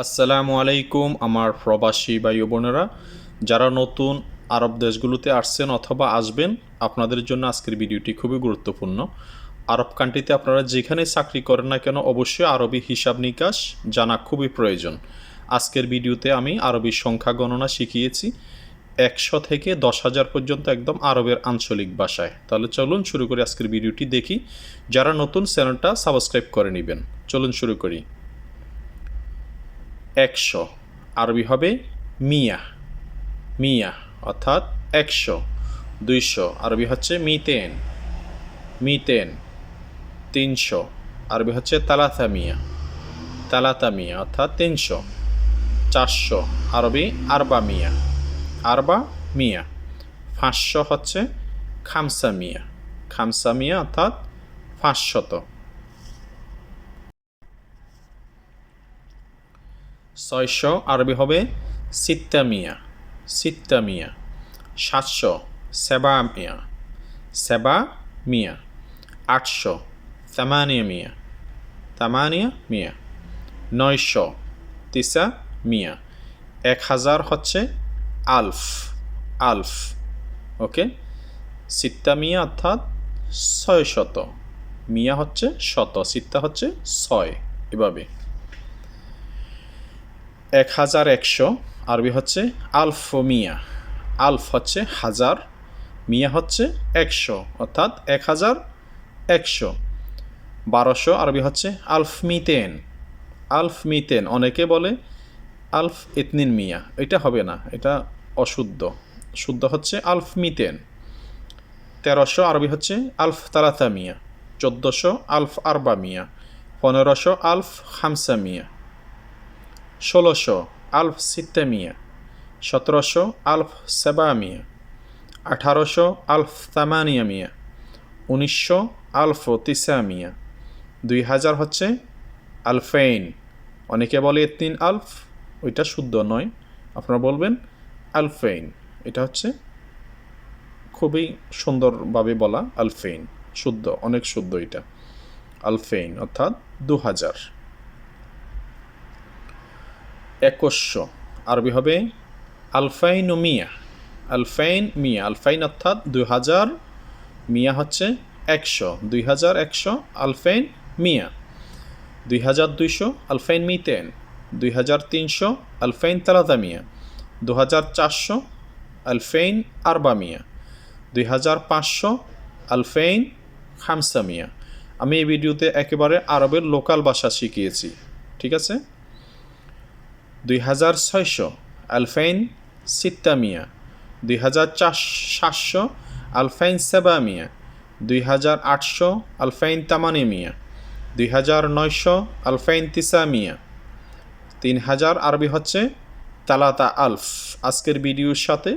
আসসালামু আলাইকুম আমার প্রবাসী ও বোনেরা, যারা নতুন আরব দেশগুলোতে আসছেন অথবা আসবেন, আপনাদের জন্য আজকের ভিডিওটি খুবই গুরুত্বপূর্ণ। আরব কান্ট্রিতে আপনারা যেখানে চাকরি করেন না কেন, অবশ্যই আরবি হিসাব নিকাশ জানা খুবই প্রয়োজন। আজকের ভিডিওতে আমি আরবি সংখ্যা গণনা শিখিয়েছি, একশো থেকে দশ হাজার পর্যন্ত একদম আরবের আঞ্চলিক ভাষায়। তাহলে চলুন শুরু করি আজকের ভিডিওটি দেখি, যারা নতুন চ্যানেলটা সাবস্ক্রাইব করে নেবেন। চলুন শুরু করি। একশো। আরবি হবে মিয়া। মিয়া অর্থাৎ একশো। দুইশো। আরবি হচ্ছে মিতেন। মিতেন। তিনশো। আরবি হচ্ছে তালাতা মিয়া। তালাতা মিয়া অর্থাৎ তিনশো। চারশো। আরবি আরবা মিয়া। আরবা মিয়া। পাঁচশো হচ্ছে খামসা মিয়া। খামসা মিয়া অর্থাৎ পাঁচশত। ছয়শো, আরবি হবে সিত্তা মিয়া সিত্তা মিয়া সাতশো সেবা মিয়া সেবা মিয়া আটশো তামানিয়া মিয়া তামানিয়া মিয়া নয়শো তিসা মিয়া এক হাজার হচ্ছে আলফ আলফ, ওকে? সিত্তা মিয়া অর্থাৎ ছয় শত। মিয়া হচ্ছে শত, সিত্তা হচ্ছে ছয়, এভাবে। এক হাজার একশো, আরবি হচ্ছে আলফ মিয়া আলফ হচ্ছে হাজার, মিয়া হচ্ছে একশো, অর্থাৎ এক হাজার একশো। বারোশো, আরবি হচ্ছে আলফ মিতেন আলফ মিতেন অনেকে বলে আলফ ইতনিন মিয়া। এটা হবে না, এটা অশুদ্ধ। শুদ্ধ হচ্ছে আলফ মিতেন তেরোশো, আরবি হচ্ছে আলফ তালাতা মিয়া। চোদ্দোশো, আলফ আরবা মিয়া। পনেরোশো, আলফ হামসা মিয়া। ষোলোশো আলফ সিত্তা মিয়া সতেরোশো আলফ সেবা মিয়া আঠারোশো আলফ তামানিয়া মিয়া উনিশশো আলফ তিসা মিয়া দুই হাজার হচ্ছে আলফেইন। অনেকে বলে তিন আলফ, ওইটা শুদ্ধ নয়। আপনারা বলবেন আলফেইন। এটা হচ্ছে খুবই সুন্দরভাবে বলা আলফেইন। শুদ্ধ, অনেক শুদ্ধ এটা। আলফেইন, অর্থাৎ দু হাজার একুশশো। আরবি হবে আলফাইন ও মিয়া আলফাইন মিয়া, আলফাইন অর্থাৎ দুই হাজার, মিয়া হচ্ছে একশো, দুই হাজার একশো, আলফাইন মিয়া। দুই হাজার দুইশো, আলফাইন মিতেন। দুই হাজার তিনশো, আলফাইন তালাদা মিয়া। দু হাজার চারশো, আলফাইন আরবা মিয়া। দুই হাজার পাঁচশো, আলফাইন খামসা মিয়া। আমি এই ভিডিওতে একেবারে আরবের লোকাল ভাষা শিখিয়েছি। ঠিক আছে? দুই হাজার ছয়শো, আলফাইন সিত্তা মিয়া দুই হাজার চার সাতশো আলফাইন সেবা মিয়া দুই হাজার আটশো, আলফাইন তামানি মিয়া দুই হাজার নয়শো, আলফাইন তিসা মিয়া তিন হাজার আরবি হচ্ছে তালাতা আলফ। আজকের ভিডিওর সাথে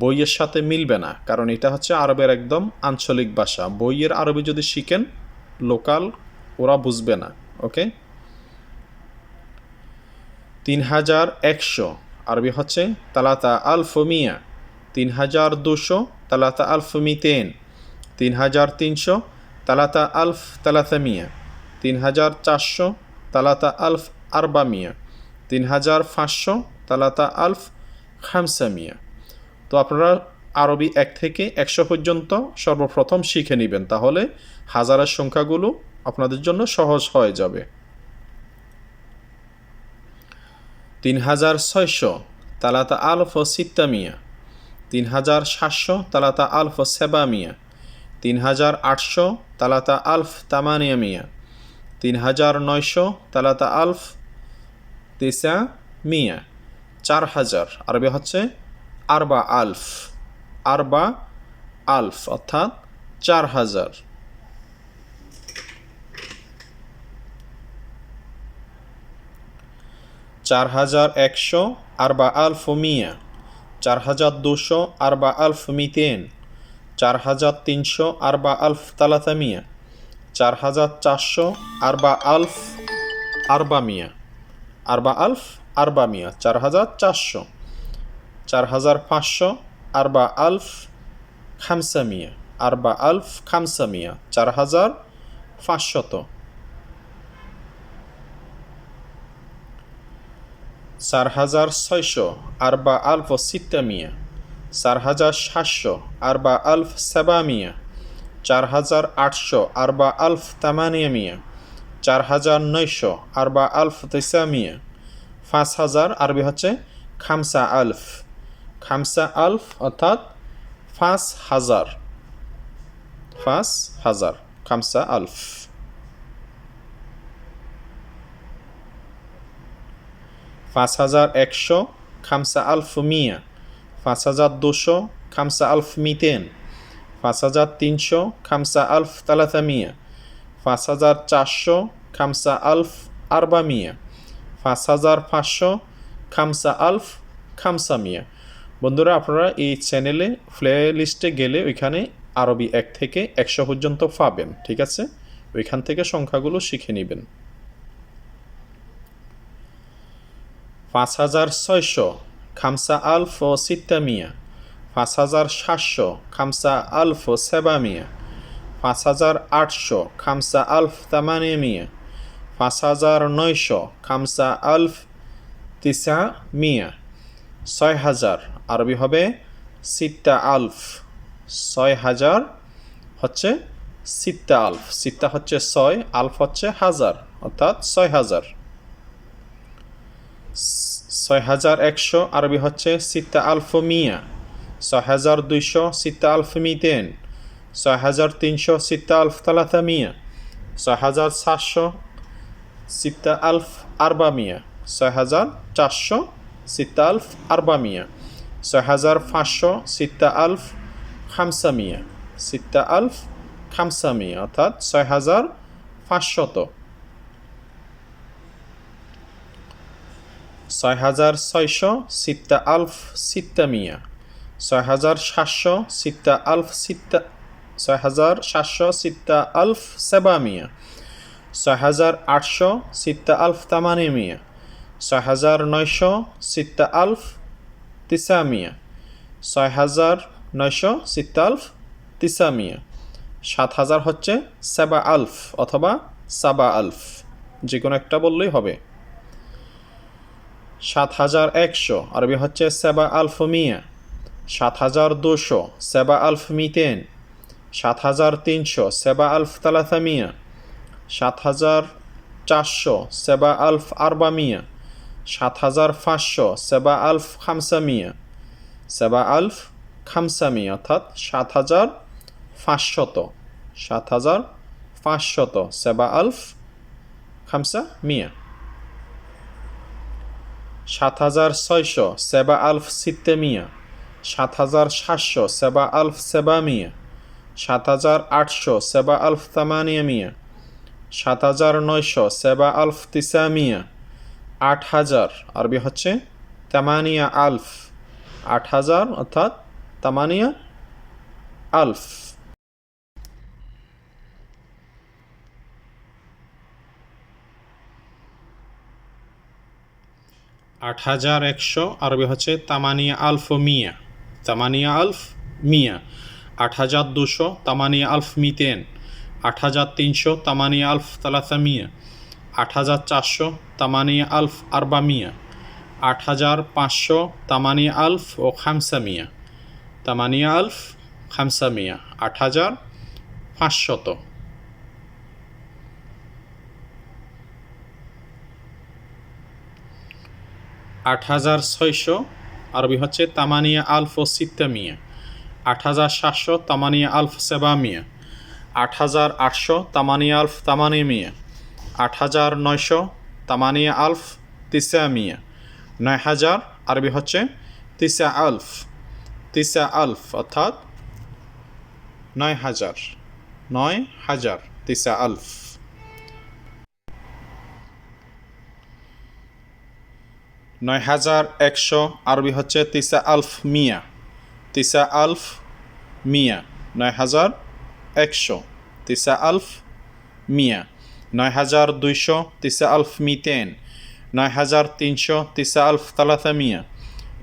বইয়ের সাথে মিলবে না, কারণ এটা হচ্ছে আরবের একদম আঞ্চলিক ভাষা। বইয়ের আরবি যদি শিখেন, লোকাল ওরা বুঝবে না ওকে তিন হাজার একশো। আরবি হচ্ছে তালাতা আলফ মিয়া তিন হাজার দুশো, তালাতা আলফ মিতেন তিন হাজার তিনশো, তালাতা আলফ তালাতা মিয়া তিন হাজার চারশো, তালাতা আলফ আরবা মিয়া তিন হাজার পাঁচশো, তালাতা আলফ খামসা মিয়া তো আপনারা আরবি এক থেকে একশো পর্যন্ত সর্বপ্রথম শিখে নেবেন, তাহলে হাজারের সংখ্যাগুলো আপনাদের জন্য সহজ হয়ে যাবে। তিন হাজার ছয়শো, তালাতা আলফ সিত্তা মিয়া। তিন হাজার সাতশো, তালাতা আলফ সেবা মিয়া। তিন হাজার আটশো, তালাতা আলফ তামানিয়া মিয়া। তিন হাজার নয়শো, তালাতা আলফ তিসা মিয়া। চার হাজার আরবি হচ্ছে আরবা আলফ। আরবা আলফ, অর্থাৎ চার হাজার চার হাজার একশো আরবা আলফ মিয়া চার হাজার দুশো আরবা আলফ মিতেন চার হাজার তিনশো আরবা আলফ তালাতা মিয়া চার হাজার চারশো আরবা আলফ আরবা মিয়া আরবা আলফ আরবা মিয়া চার হাজার চারশো চার হাজার পাঁচশো আরবা আলফ খামসা মিয়া আরবা আলফ খামসামিয়া চার হাজার পাঁচশত। চার হাজার ছয়শো আরবা আলফ সিত্তা মিয়া, চার হাজার সাতশো আরবা আলফ সেবা মিয়া, চার হাজার আটশো আরবা আলফ তামানিয়া মিয়া, চার হাজার নয়শো আরবা আলফ তেসা মিয়া, পাঁচ হাজার আরবি হচ্ছে খামসা আলফ। খামসা আলফ অর্থাৎ পাঁচ হাজার পাঁচ হাজার খামসা আলফ। পাঁচ হাজার একশো, খামসা আলফ মিয়া। পাঁচ হাজার দুশো, খামসা আলফ মিতেন। পাঁচ হাজার তিনশো, খামসা আলফ তালাতা মিয়া। পাঁচ হাজার চারশো, খামসা আলফ আরবা মিয়া। পাঁচ হাজার পাঁচশো, খামসা আলফ খামসা মিয়া। বন্ধুরা, আপনারা এই চ্যানেলে প্লে লিস্টে গেলে ওইখানে আরবি এক থেকে একশো পর্যন্ত পাবেন, ঠিক আছে? ওইখান থেকে সংখ্যাগুলো শিখে নেবেন। পাঁচ হাজার ছয়শো খামসা আলফ ও সিত্তা মিয়া। পাঁচ হাজার সাতশো খামসা আলফ সেবা মিয়া। পাঁচ হাজার আটশো খামসা আলফ তামানে মিয়া। পাঁচ হাজার নয়শো খামসা আলফ তিসা মিয়া। ছয় হাজার আরবি হবে সিত্তা আলফ। ছয় হাজার হচ্ছে সিত্তা আলফ। সিত্তা হচ্ছে ছয়, আলফ হচ্ছে হাজার, অর্থাৎ ছয় হাজার। ছয় হাজার একশো আরবি হচ্ছে সিত্তা আলফ মিয়া ছয় হাজার দুইশো সিত্তা আলফ মিতেন ছয় হাজার তিনশো সিত্তা আলফ তালাতামিয়া ছয় হাজার সাতশো সিত্তা আলফ আরবা মিয়া ছয় হাজার চারশো সিত্তা আলফ আরবা মিয়া ছয় হাজার পাঁচশো সিত্তা আলফ খামসা মিয়া সিত্তা আলফ খামসা মিয়া অর্থাৎ ছয় হাজার পাঁচশত। ছয় হাজার ছয়শো সিত্তা আলফ সিত্তা মিয়া। ছয় হাজার সাতশো সিত্তা আলফ সিত্তা ছয় হাজার সাতশো সিত্তা আলফ সেবা মিয়া। ছয় হাজার আটশো সিত্তা আলফ তামানি মিয়া। ছয় হাজার নয়শো সিত্তা আলফ তিসা মিয়া। ছয় হাজার নয়শো সিত্তা আলফ তিসা মিয়া। সাত হাজার হচ্ছে সেবা আলফ অথবা সাবা আলফ। যে কোনো একটা বললেই হবে। সাত হাজার একশো। আরবি হচ্ছে সেবা আলফ মিয়া সাত হাজার দুশো, সেবা আলফ মিতেন সাত হাজার তিনশো, সেবা আলফ তালাথা মিয়া সাত হাজার চারশো, সেবা আলফ আরবা মিয়া সাত হাজার পাঁচশো, সেবা আলফ খামসা মিয়া সেবা আলফ খামসা মিয়া অর্থাৎ সাত হাজার পাঁচশত। সাত হাজার পাঁচশত, সেবা আলফ খামসা মিয়া সাত হাজার ছয়শো সেবা আলফ সিত্তে মিয়া। সাত হাজার সাতশো সেবা আলফ সেবা মিয়া। সাত হাজার আটশো সেবা আলফ তামানিয়া মিয়া। সাত হাজার নয়শো সেবা আলফ তিসা মিয়া। আট হাজার আরবি হচ্ছে তামানিয়া আলফ। আট হাজার অর্থাৎ তামানিয়া আলফ। আট হাজার একশো আরবি হচ্ছে তামানিয়া আলফ মিয়া। তামানিয়া আলফ মিয়া। আট হাজার দুশো তামানিয়া আলফ মিতেন। আট হাজার তিনশো তামানিয়া আলফ তালাতা মিয়া। আট হাজার চারশো তামানিয়া আলফ আরবা মিয়া। আট হাজার পাঁচশো তামানিয়া আলফ ও খামসা মিয়া। তামানিয়া আলফ, খামসা মিয়া। আট হাজার পাঁচশত আট হাজার ছয়শো, আরবি হচ্ছে তামানিয়া আলফ ও সিত্তা মিয়া। আট হাজার সাতশো, তামানিয়া আলফ সেবা মিয়া। আট হাজার আটশো, তামানিয়া আলফ তামানি মিয়া। আট হাজার নয়শো, তামানিয়া আলফ তিসা মিয়া। নয় হাজার, আরবি হচ্ছে তিসা আলফ। তিসা আলফ অর্থাৎ নয় হাজার নয় হাজার তিসা আলফ। নয় হাজার একশো আরবি হচ্ছে তিসা আলফ মিয়া। তিসা আলফ মিয়া। নয় হাজার একশো তিসা আলফ মিয়া। নয় হাজার দুইশো তিসা আলফ মিতেন। নয় হাজার তিনশো তিসা আলফ তালাতা মিয়া।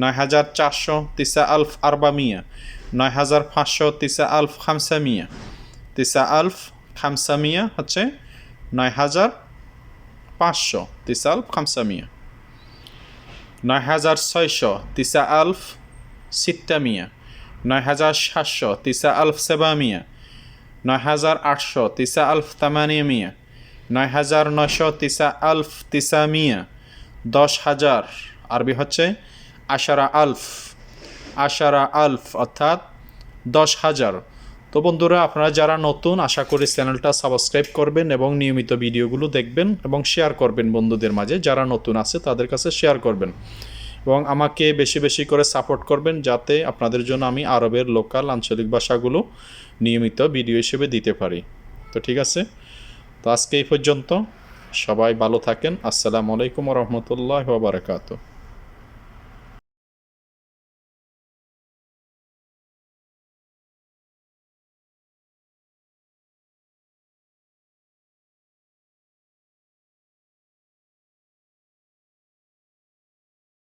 নয় হাজার চারশো তিসা আলফ আরবা মিয়া। নয় হাজার পাঁচশো তিসা আলফ খামসা মিয়া। তিসা আলফ খামসা মিয়া হচ্ছে নয় হাজার পাঁচশো তিসা আলফ খামসা মিয়া। নয় হাজার ছয়শো, তিসা আলফ মিয়া নয় হাজার সাতশো, তিসা আলফ সেবা মিয়া নয় হাজার আটশো, তিসা আলফ তামানিয়া মিয়া নয় হাজার নয়শো, তিসা আলফ তিসা মিয়া দশ হাজার, আরবি হচ্ছে আশারা আলফ। আশারা আলফ অর্থাৎ দশ হাজার। তো বন্ধুরা, আপনারা যারা নতুন, আশা করি চ্যানেলটা সাবস্ক্রাইব করবেন এবং নিয়মিত ভিডিওগুলো দেখবেন এবং শেয়ার করবেন বন্ধুদের মাঝে, যারা নতুন আছে তাদের কাছে শেয়ার করবেন। এবং আমাকে বেশি বেশি করে সাপোর্ট করবেন যাতে আপনাদের জন্য আমি আরবের লোকাল, আঞ্চলিক ভাষাগুলো নিয়মিত ভিডিও হিসেবে দিতে পারি। তো ঠিক আছে? তো আজকে এই পর্যন্ত সবাই ভালো থাকেন। আসসালামু আলাইকুম রহমতুল্লাহ বারকাত